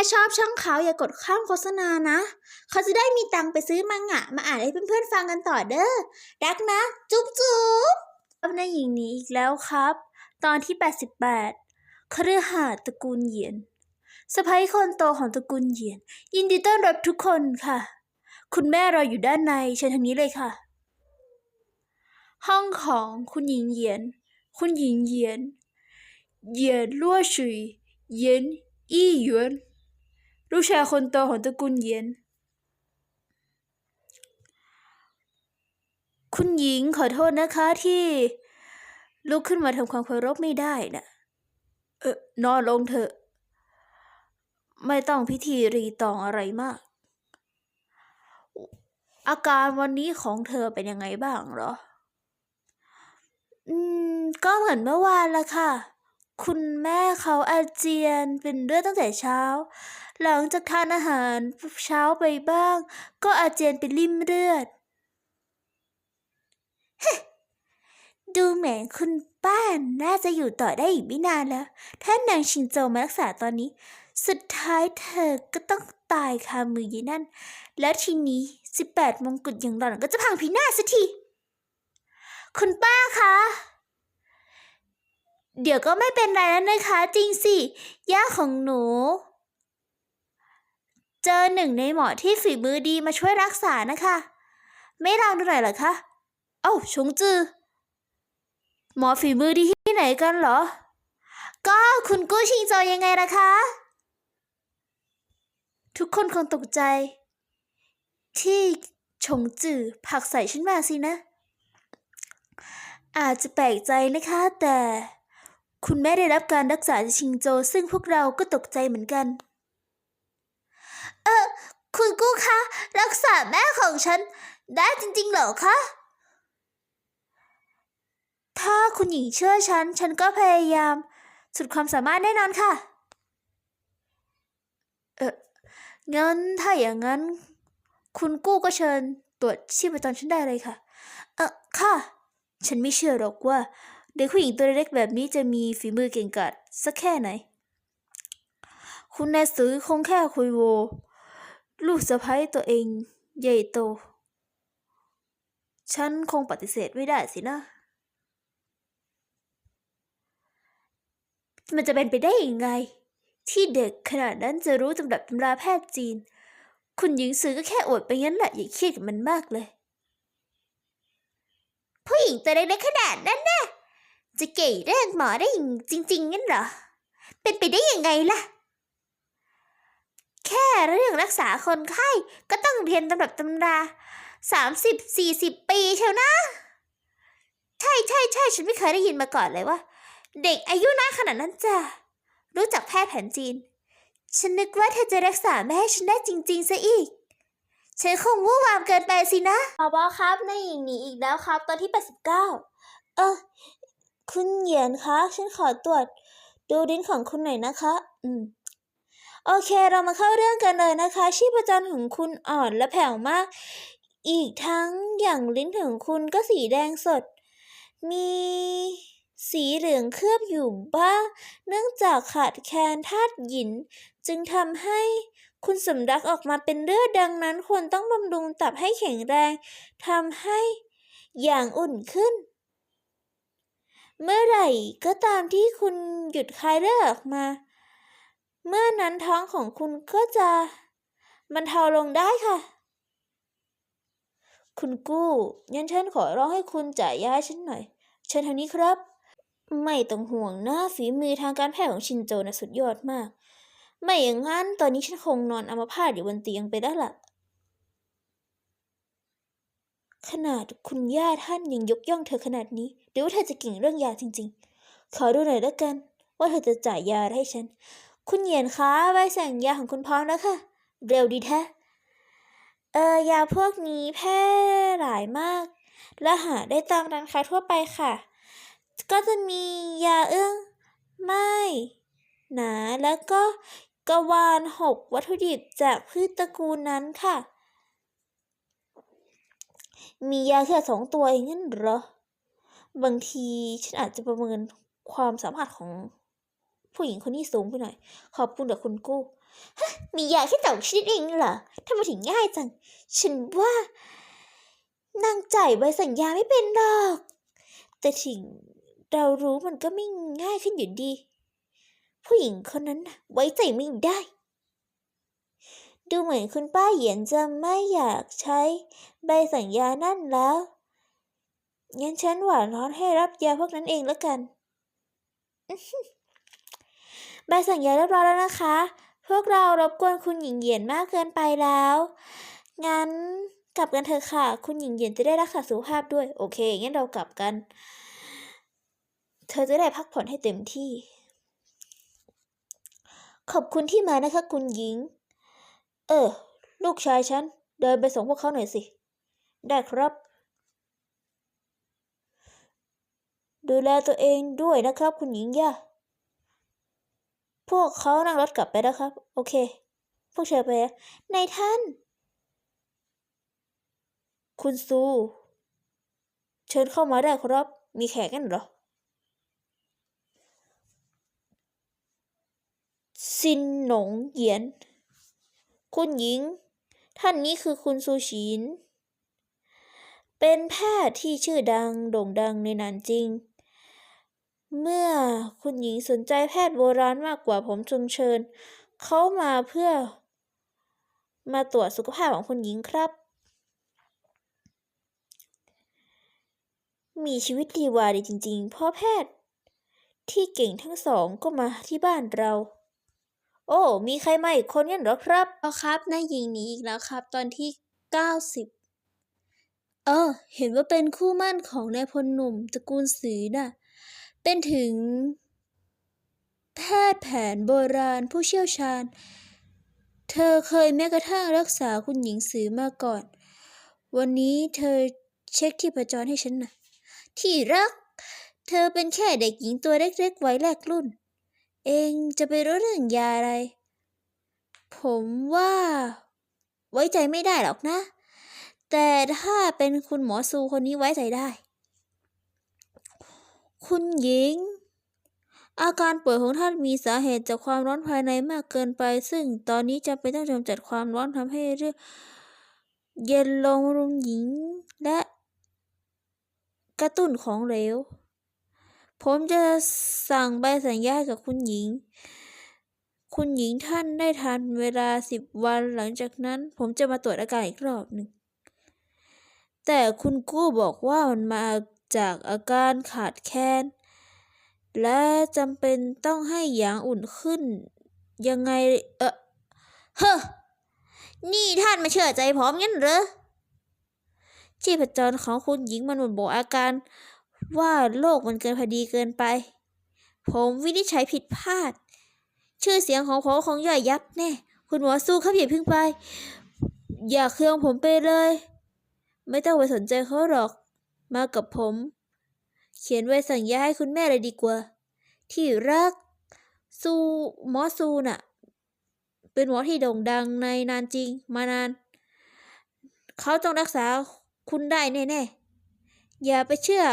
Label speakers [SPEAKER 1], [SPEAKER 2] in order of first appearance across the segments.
[SPEAKER 1] ถ้าชอบช่องเขาอย่ากดข้ามโฆษณานะ เขาจะได้มีตังไปซื้อมังงะ มาอ่านให้เพื่อนๆฟังกันต่อเด้อ รักนะ จุ๊บจุ๊บอับในหญิงนี้อีกแล้วครับ ตอนที่ 88คฤหาตระกูลเหยียนสะพ้ยคนโตของตระกูลเหยียน ยินดีต้อนรับทุกคนค่ะ คุณแม่รออยู่ด้านในเชิญทางนี้เลยค่ะ ห้องของคุณหญิงเหยียน คุณหญิงเหยียน เหยียนลั่วชุยเหยียนอี้หยวน ลูกชายคนโตของตระกูลเยียนคุณหญิงขอโทษนะคะที่ ลุกขึ้นมาทำความเคารพไม่ได้นะเออนอนลงเถอะ ไม่ต้องพิธีรีตองอะไรมาก อาการวันนี้ของเธอเป็นยังไงบ้างเหรอ อืม ก็เหมือนเมื่อวานละค่ะ คุณแม่เขาอาเจียนเป็นเลือดตั้งแต่เช้า หลังจากทานอาหารเช้าไปบ้าง ก็อาเจียนเป็นริ่มเลือด ดูเหมือนคุณป้าน่าจะอยู่ต่อได้อีกไม่นานแล้ว ถ้านางชินโจมารักษาตอนนี้ สุดท้ายเธอก็ต้องตายคามือยีนั่น แล้วทีนี้ 18 มงกุฎอย่างหล่อนก็จะพังพินาศสักที คุณป้าคะ เดี๋ยวก็ไม่เป็นไรแล้วนะคะ จริงสิ ย่าของหนู เจอหนึ่งในหมอที่ฝีมือดีมาช่วยรักษานะคะ ไม่ลองดูหน่อยเหรอคะ เอ้าชงจือ หมอฝีมือดีที่ไหนกันเหรอ ก็คุณกู้ชิงโจยังไงล่ะคะ ทุกคนคงตกใจ ที่ชงจือผลักใส่ฉันมาสินะ อาจจะแปลกใจนะคะแต่คุณแม่ได้รับการรักษาจากชิงโจ ซึ่งพวกเราก็ตกใจเหมือนกัน ออ คุณกู้คะ รักษาแม่ของฉัน ได้จริงๆเหรอคะ ถ้าคุณหญิงเชื่อฉัน ฉันก็พยายาม สุดความสามารถแน่นอนค่ะ เอองั้นถ้าอย่างนั้น คุณกู้ก็เชิญตรวจชีพจรฉันได้เลยค่ะ เออค่ะ ฉันไม่เชื่อหรอกว่า เด็กผู้หญิงตัวเล็กแบบนี้จะมีฝีมือเก่งกาจสักแค่ไหน คุณนายซื้อคงแค่คุยโว ลูกสะใภ้ตัวเองใหญ่โต ฉันคงปฏิเสธไม่ได้สินะ มันจะเป็นไปได้ยังไง ที่เด็กขนาดนั้นจะรู้ตำรับตำราแพทย์จีน คุณหญิงซื้อก็แค่อวดไปงั้นแหละอย่าเครียดกับมันมากเลย ผู้หญิงตัวเล็กๆขนาดนั้นน่ะจะเก่เรื่องหมอได้จริงๆงั้นเหรอ เป็นไปได้ยังไงล่ะ แค่เรื่องรักษาคนไข้ก็ต้องเรียนตำรับตำราสามสิบสี่สิบปีเชียวนะ ใช่ใช่ใช่ฉันไม่เคยได้ยินมาก่อนเลยว่า เด็กอายุน้อยขนาดนั้นจะรู้จักแพทย์แผนจีน ฉันนึกว่าเธอจะรักษาแม่ฉันได้จริงๆซะอีกฉันคงวู่วามเกินไปสินะพอบอครับในหญิงหนีอีกแล้วครับ ตอนที่ 89 เออ คุณเหยียนคะ ฉันขอตรวจ ดูดินของคุณหน่อยนะคะ อืม โอเคเรามาเข้าเรื่องกันเลยนะคะ ชีพจรของคุณอ่อนและแผ่วมาก อีกทั้งอย่างลิ้นของคุณก็สีแดงสด มีสีเหลืองเคลือบอยู่บ้างเนื่องจากขาดแคลนธาตุหยิน จึงทำให้คุณสำลักออกมาเป็นเลือดดังนั้นควรต้องบำรุงตับให้แข็งแรงทำให้อย่างอุ่นขึ้น เมื่อไหร่ก็ตามที่คุณหยุดคายเลือดออกมา เมื่อนั้นท้องของคุณก็จะบรรเทาลงได้ค่ะ คุณกู้งั้นฉันขอร้องให้คุณจ่ายยาให้ฉันหน่อย เชิญทางนี้ครับ ไม่ต้องห่วงนะฝีมือทางการแพทย์ของชินโจนะสุดยอดมาก ไม่อย่างนั้นตอนนี้ฉันคงนอนอัมพาตอยู่บนเตียงไปแล้วล่ะ ขนาดคุณย่าท่านยังยกย่องเธอขนาดนี้หรือว่าเธอจะเก่งเรื่องยาจริง ๆ ขอดูหน่อยแล้วกัน ว่าเธอจะจ่ายยาให้ฉัน คุณเหยียนคะใบสั่งยาของคุณพร้อมแล้วค่ะ เร็วดีแท้ เออยาพวกนี้แพร่หลายมาก และหาได้ตามร้านค้าทั่วไปค่ะ ก็จะมียาเอื้อง ไม่หนาแล้วก็กระวานหกวัตถุดิบจากพืชตระกูลนั้นค่ะ มียาแค่สองตัวเองงั้นเหรอ บางทีฉันอาจจะประเมินความสามารถของ ผู้หญิงคนนี้สูงไปหน่อย ขอบคุณแต่คุณกู้มียาแค่สองชนิดเองเหรอทำไมถึงง่ายจัง ฉันว่านางจ่ายใบสัญญาไม่เป็นหรอก แต่ถึงเรารู้มันก็ไม่ง่ายขึ้นอยู่ดี ผู้หญิงคนนั้นไว้ใจไม่ได้ ดูเหมือนคุณป้าเหยียนจะไม่อยากใช้ใบสัญญานั่นแล้ว งั้นฉันหวานร้อนให้รับยาพวกนั้นเองแล้วกัน ใบสัญญาเรียบร้อยแล้วนะคะ พวกเรารบกวนคุณหญิงเหยียนมากเกินไปแล้ว งั้นกลับกันเถอะค่ะ คุณหญิงเหยียนจะได้รักษาสุขภาพด้วย โอเค งั้นเรากลับกัน เธอจะได้พักผ่อนให้เต็มที่ ขอบคุณที่มานะคะคุณหญิง เออ ลูกชายฉัน เดินไปส่งพวกเขาหน่อยสิ ได้ครับ ดูแลตัวเองด้วยนะครับคุณหญิงย่า พวกเขานั่งรถกลับไปแล้วครับ โอเค พวกเธอไปนะนายท่าน คุณซู เชิญเข้ามาได้ครับ มีแขกกันเหรอ ซินหนงเหยียน คุณหญิง ท่านนี้คือคุณซูชินเป็นแพทย์ที่ชื่อดังโด่งดังในนานจริง เมื่อคุณหญิงสนใจแพทย์โบราณมากกว่าผมจงเชิญ เขามาเพื่อ มาตรวจสุขภาพของคุณหญิงครับ มีชีวิตดีวาดีจริงๆพราะแพทย์ ที่เก่งทั้งสองก็มาที่บ้านเรา โอ้ มีใครมาอีกคนงั้นเหรอครับอ๋อครับนายหญิงหนีอีกแล้วครับ ตอนที่เก้าสิบเออ เห็นว่าเป็นคู่หมั่นของนายพลหนุ่มตระกูลสือน่ะ เป็นถึง แพทย์แผนโบราณผู้เชี่ยวชาญ เธอเคยแม้กระทั่งรักษาคุณหญิงสือมาก่อน วันนี้เธอเช็คที่ประจรให้ฉันนะที่รัก เธอเป็นแค่เด็กหญิงตัวเล็กๆไว้แรกรุ่น เองจะไปรู้เรื่องยาอะไร ผมว่า ไว้ใจไม่ได้หรอกนะ แต่ถ้าเป็นคุณหมอซูคนนี้ไว้ใจได้ คุณหญิง อาการป่วยของท่านมีสาเหตุจากความร้อนภายในมากเกินไป ซึ่งตอนนี้จำเป็นต้องกำจัดความร้อนทำให้เรื่องเย็นลงรุงหญิงและกระตุ้นของเหลว ผมจะสั่งใบสัญญาให้กับคุณหญิง คุณหญิงท่านได้ทานเวลาสิบวันหลังจากนั้น ผมจะมาตรวจอาการอีกรอบหนึ่ง แต่คุณกู้บอกว่ามันมา จากอาการขาดแคลนและจำเป็นต้องให้หยางอุ่นขึ้น ยังไงเออเฮ้อนี่ท่านมาเชื่อใจผมงั้นเหรอชีพจรของคุณหญิงมันบ่งบอกอาการ ว่าโลกมันเกินพอดีเกินไป ผมวินิจฉัยผิดพลาด ชื่อเสียงของผมคงย่อยยับแน่ คุณหมอสู้ครับอย่าเพึ่งไป อย่าเคืองผมไปเลย ไม่ต้องไปสนใจเขาหรอก มากับผม เขียนไว้สัญญาให้คุณแม่เลยดีกว่า ที่รัก ซูหมอซูน่ะ เป็นหมอที่โด่งดังในนานจริงมานาน เขาต้องรักษาคุณได้แน่ๆ อย่าไปเชื่อ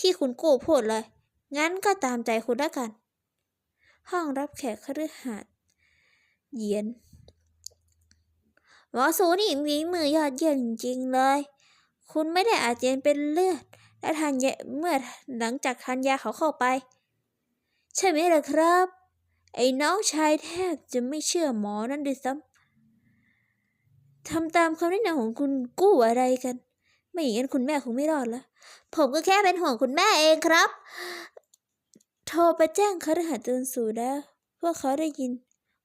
[SPEAKER 1] ที่คุณกู้พูดเลย งั้นก็ตามใจคุณล้วกัน ห้องรับแขกคฤหาสน์เยียนหมอสูนี่มีมือยอดเยี่ยมจริงๆเลย คุณไม่ได้อาเจียนเป็นเลือด และทานยาเมื่อหลังจากทานยาเขาเข้าไป ใช่ไหมล่ะครับ ไอ้น้องชายแทบจะไม่เชื่อหมอนั่นด้วยซ้ำทำตามคำแนะนำของคุณกู้อะไรกัน ไม่อย่างนั้นคุณแม่คงไม่รอดแล้ว ผมก็แค่เป็นห่วงคุณแม่เองครับ โทรไปแจ้งคฤหาสน์เตือนสูแล้วพวกเขาได้ยิน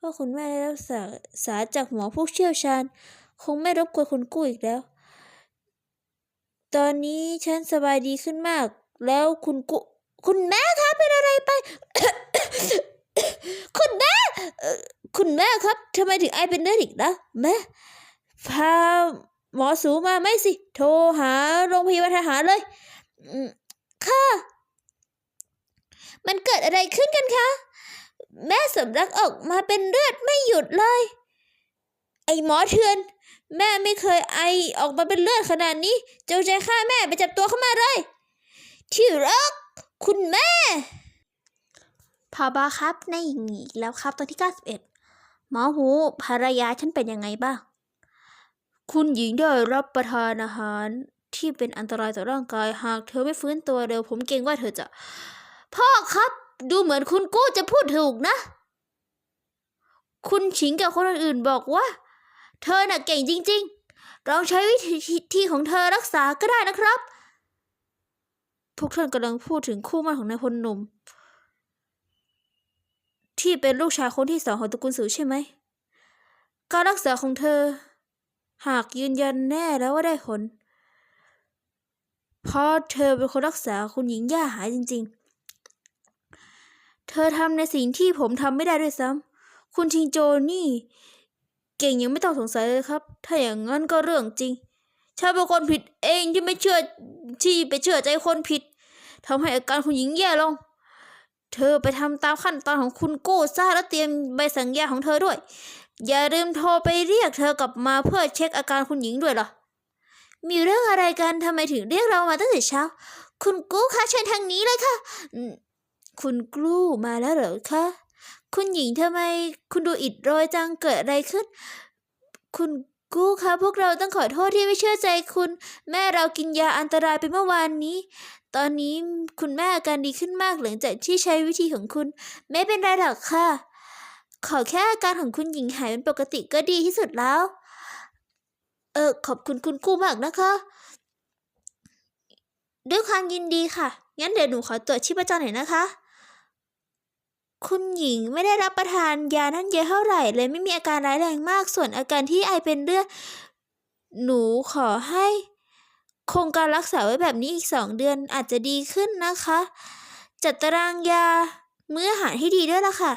[SPEAKER 1] ว่าคุณแม่ได้รับสาสารจากหมอผู้เชี่ยวชาญ คงไม่รบกวนคุณกู้อีกแล้ว ตอนนี้ฉันสบายดีขึ้นมาก แล้วคุณกุคุณแม่คะเป็นอะไรไป คุณแม่ คุณแม่ครับทำไมถึงไอเป็นเลือดอีกนะแม่พาหมอสูมาไหมสิ โทรหาโรงพยาบาลทหารเลยค่ะ มันเกิดอะไรขึ้นกันคะ แม่สำลักออกมาเป็นเลือดไม่หยุดเลย ไอหมอเถื่อน แม่ไม่เคยไอออกมาเป็นเลือดขนาดนี้ เจงใจฆ่าแม่ไปจับตัวเข้ามาเลย ที่รัก คุณแม่พอบาครับในหญิงอีกแล้วครับตอนที่ 91หหมอหูภรรยาฉันเป็นยังไงบ้าง คุณหญิงได้รับประทานอาหารที่เป็นอันตรายต่อร่างกายหากเธอไม่ฟื้นตัวเร็วผมเกรงว่าเธอจะ พ่อครับ ดูเหมือนคุณกู้จะพูดถูกนะ คุณฉิงกับคนอื่นบอกว่า เธอน่ะเก่งจริง ๆ เราใช้วิธีที่ของเธอรักษาก็ได้นะครับ พวกท่านกำลังพูดถึงคู่มั่นของนายพลหนุ่ม ที่เป็นลูกชายคนที่สองของตระกูลสูใช่ไหม การรักษาของเธอ หากยืนยันแน่แล้วว่าได้ผลเพราะเธอเป็นคนรักษาคุณหญิงย่าหายจริง ๆ เธอทำในสิ่งที่ผมทำไม่ได้ด้วยซ้ำ คุณทิงโจนี่ เก่งยังไม่ต้องสงสัยเลยครับ ถ้าอย่างนั้นก็เรื่องจริงฉันเป็นคนผิดเองที่ไม่เชื่อที่ไปเชื่อใจคนผิดทำให้อาการคุณหญิงแย่ลง เธอไปทำตามขั้นตอนของคุณกู้ซะแล้วเตรียมใบสัญญาของเธอด้วย อย่าลืมโทรไปเรียกเธอกลับมาเพื่อเช็คอาการคุณหญิงด้วยล่ะมีเรื่องอะไรกันทำไมถึงเรียกเรามาตั้งแต่เช้า คุณกู้คะเชิญทางนี้เลยค่ะ คุณกู้มาแล้วเหรอคะ คุณหญิงทำไม คุณดูอิดโรยจังเกิดอะไรขึ้น คุณกู้คะพวกเราต้องขอโทษที่ไม่เชื่อใจคุณ แม่เรากินยาอันตรายไปเมื่อวานนี้ ตอนนี้คุณแม่อาการดีขึ้นมากหลังจากที่ใช้วิธีของคุณ ไม่เป็นไรหรอกค่ะ ขอแค่อาการของคุณหญิงหายเป็นปกติก็ดีที่สุดแล้ว เออขอบคุณคุณกู้มากนะคะ ด้วยความยินดีค่ะ งั้นเดี๋ยวหนูขอตรวจชีพจรหน่อยนะคะ คุณหญิงไม่ได้รับประทานยานั่นเยอะเท่าไหร่เลยไม่มีอาการร้ายแรงมากส่วนอาการที่ไอเป็นเลือดหนูขอให้ คงการรักษาไว้แบบนี้อีกสองเดือนอาจจะดีขึ้นนะคะ จัดตารางยามื้ออาหารให้ดีด้วยล่ะค่ะ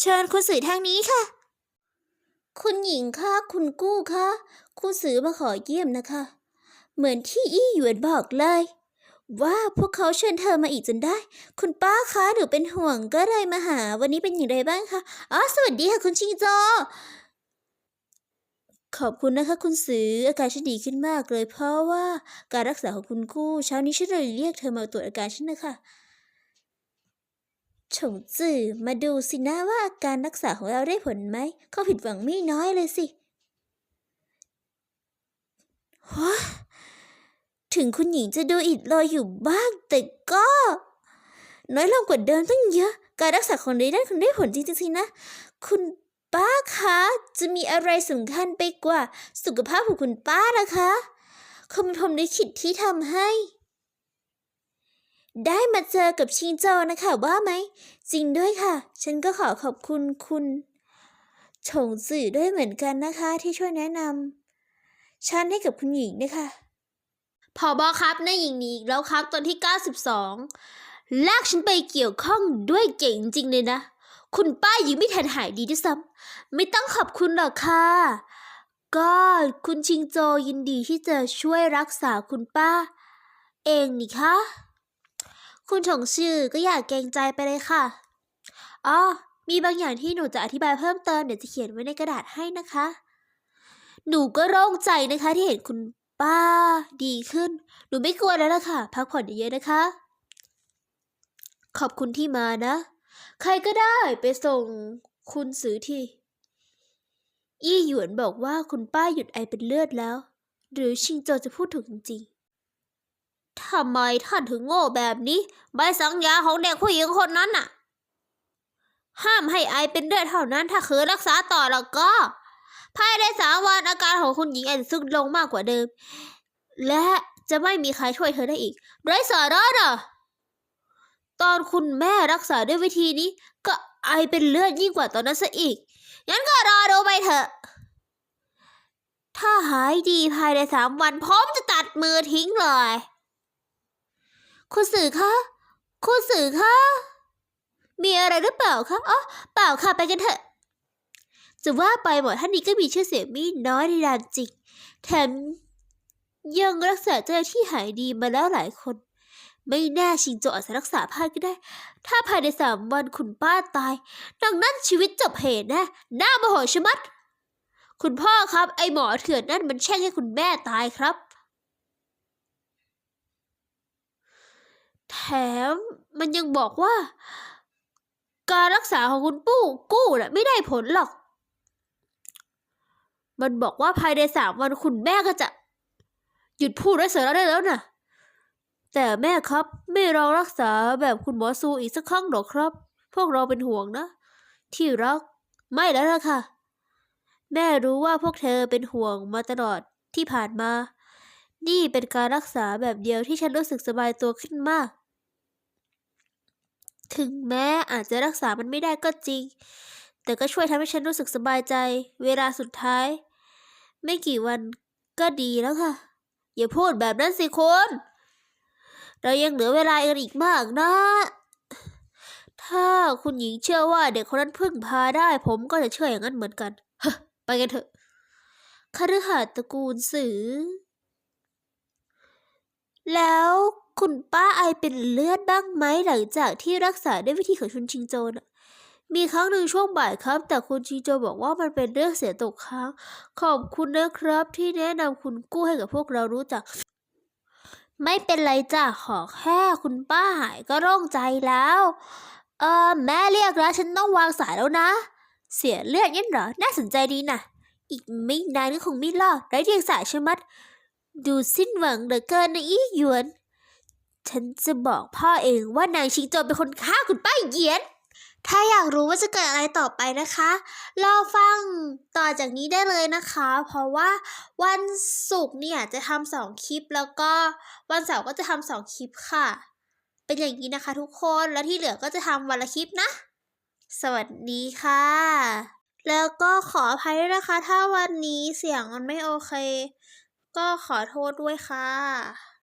[SPEAKER 1] เชิญคุณสื่อทางนี้ค่ะ คุณหญิงคะคุณกู้คะคุณสื่อมาขอเยี่ยมนะคะ เหมือนที่อี้หยวนบอกเลย ว่าพวกเขาเชิญเธอมาอีกจนได้ คุณป้าคะหนูเป็นห่วงก็เลยมาหา วันนี้เป็นอย่างไรบ้างคะอ๋อสวัสดีค่ะคุณชิงโจ ขอบคุณนะคะ คุณสืออาการฉันดีขึ้นมากเลย เพราะว่าการรักษาของคุณกู้เช้านี้ฉันเลยเรียกเธอมาตรวจอาการฉันนะคะฉงจื่อมาดูสินะว่าการรักษาของเราได้ผลไหมเขาผิดหวังไม่น้อยเลยสิว้า ถึงคุณหญิงจะดูอิดโรยอยู่บ้างแต่ก็ น้อยลงกว่าเดิมตั้งเยอะ การรักษาของเรด้านคุณได้ผลจริงๆสินะ คุณป้าคะ จะมีอะไรสำคัญไปกว่า สุขภาพของคุณป้าล่ะคะคงเป็นผมลิขิตที่ทำให้ ได้มาเจอกับชิงโจนะคะว่าไหม จริงด้วยค่ะ ฉันก็ขอขอบคุณคุณฉงสื่อด้วยเหมือนกันนะคะที่ช่วยแนะนำฉันให้กับคุณหญิงนะคะ พอบอครับนายหญิงนี้แล้วครับตอนที่ 92 ลากฉันไปเกี่ยวข้องด้วยเก่งจริงเลยนะ คุณป้ายังไม่ทันหายดีด้วยซ้ำไม่ต้องขอบคุณหรอกค่ะ ก็คุณชิงโจยินดีที่จะช่วยรักษาคุณป้า เองนี่คะคุณฉงชื่อก็อย่าเกรงใจไปเลยค่ะ อ๋อ มีบางอย่างที่หนูจะอธิบายเพิ่มเติมเดี๋ยวจะเขียนไว้ในกระดาษให้นะคะ หนูก็โล่งใจนะคะที่เห็นคุณ ป้า ดีขึ้น หนูไม่กลัวแล้วล่ะค่ะ พักผ่อนเยอะๆนะคะ ขอบคุณที่มานะ ใครก็ได้ไปส่งคุณซื้อทีอี้หยวนบอกว่าคุณป้าหยุดไอเป็นเลือดแล้ว หรือชิงโจจะพูดถูกจริงๆทำไมท่านถึงโง่แบบนี้ ใบสัญญาของเด็กผู้หญิงคนนั้นน่ะ ห้ามให้ไอเป็นเลือดเท่านั้นถ้าคืนรักษาต่อแล้วก็ ภายในสามวันอาการของคุณหญิงอาจจะทรุดลงมากกว่าเดิม และจะไม่มีใครช่วยเธอได้อีกไร้สาระน่ะตอนคุณแม่รักษาด้วยวิธีนี้ ก็ไอเป็นเลือดยิ่งกว่าตอนนั้นซะอีก งั้นก็รอดูไปเถอะ ถ้าหายดีภายในสามวันพร้อมจะตัดมือทิ้งเลย คุณสื่อคะ คุณสื่อคะ มีอะไรหรือเปล่าคะ อ๋อ เปล่าค่ะ ไปกันเถอะ จะว่าไปหมอท่านนี้ก็มีชื่อเสียงไม่น้อยในดานจิก แถมยังรักษาเจ้าที่หายดีมาแล้วหลายคน ไม่แน่ชิงโจอาจจะรักษาพลาดก็ได้ ถ้าภายในสามวันคุณป้าตาย ดังนั้นชีวิตจบเหตุแนะ หน้าโมโหชะมัด คุณพ่อครับไอหมอเถื่อนนั่นมันแช่งให้คุณแม่ตายครับ แถมมันยังบอกว่า การรักษาของคุณปู้กู้น่ะไม่ได้ผลหรอก มันบอกว่าภายในสามวันคุณแม่ก็จะ หยุดพูดไร้สาระได้แล้วนะแต่แม่ครับไม่ลองรักษาแบบคุณหมอซูอีกสักครั้งหรอกครับ พวกเราเป็นห่วงนะ ที่รัก ไม่แล้วล่ะค่ะ แม่รู้ว่าพวกเธอเป็นห่วงมาตลอดที่ผ่านมา นี่เป็นการรักษาแบบเดียวที่ฉันรู้สึกสบายตัวขึ้นมาก ถึงแม้อาจจะรักษามันไม่ได้ก็จริง แต่ก็ช่วยทำให้ฉันรู้สึกสบายใจ เวลาสุดท้าย ไม่กี่วันก็ดีแล้วค่ะ อย่าพูดแบบนั้นสิคุณเรายังเหลือเวลาอีกมากนะ ถ้าคุณหญิงเชื่อว่าเด็กคนนั้นพึ่งพาได้ ผมก็จะเชื่ออย่างนั้นเหมือนกันฮะไปกันเถอะคฤหาสน์ตระกูลสือ แล้วคุณป้าไอเป็นเลือดบ้างไหมหลังจากที่รักษาด้วยวิธีของคุณชิงโจนะ มีครั้งหนึ่งช่วงบ่ายครับ แต่คุณชิงโจบอกว่ามันเป็นเรื่องเสียตกค้าง ขอบคุณนะครับที่แนะนำคุณกู้ให้กับพวกเรารู้จัก ไม่เป็นไรจ้ะขอแค่คุณป้าหายก็โล่งใจแล้ว เออแม่เรียกแล้วฉันต้องวางสายแล้วนะ เสียเลือดงั้นเหรอ น่าสนใจดีนะอีกไม่นานก็คงไม่รอดไร้เดียงสายใช่มัดดูสิ้นหวังเหลือเกินนะอีหยวน ฉันจะบอกพ่อเองว่านางชิงโจเป็นคนฆ่าคุณป้าเหยียน ถ้าอยากรู้ว่าจะเกิดอะไรต่อไปนะคะรอฟังต่อจากนี้ได้เลยนะคะ เพราะว่าวันศุกร์เนี่ยจะทำสองคลิปแล้วก็วันเสาร์ก็จะทำสองคลิปค่ะ เป็นอย่างนี้นะคะทุกคนแล้วที่เหลือก็จะทำวันละคลิปนะ สวัสดีค่ะ แล้วก็ขออภัยด้วยนะคะ ถ้าวันนี้เสียงมันไม่โอเค ก็ขอโทษด้วยค่ะ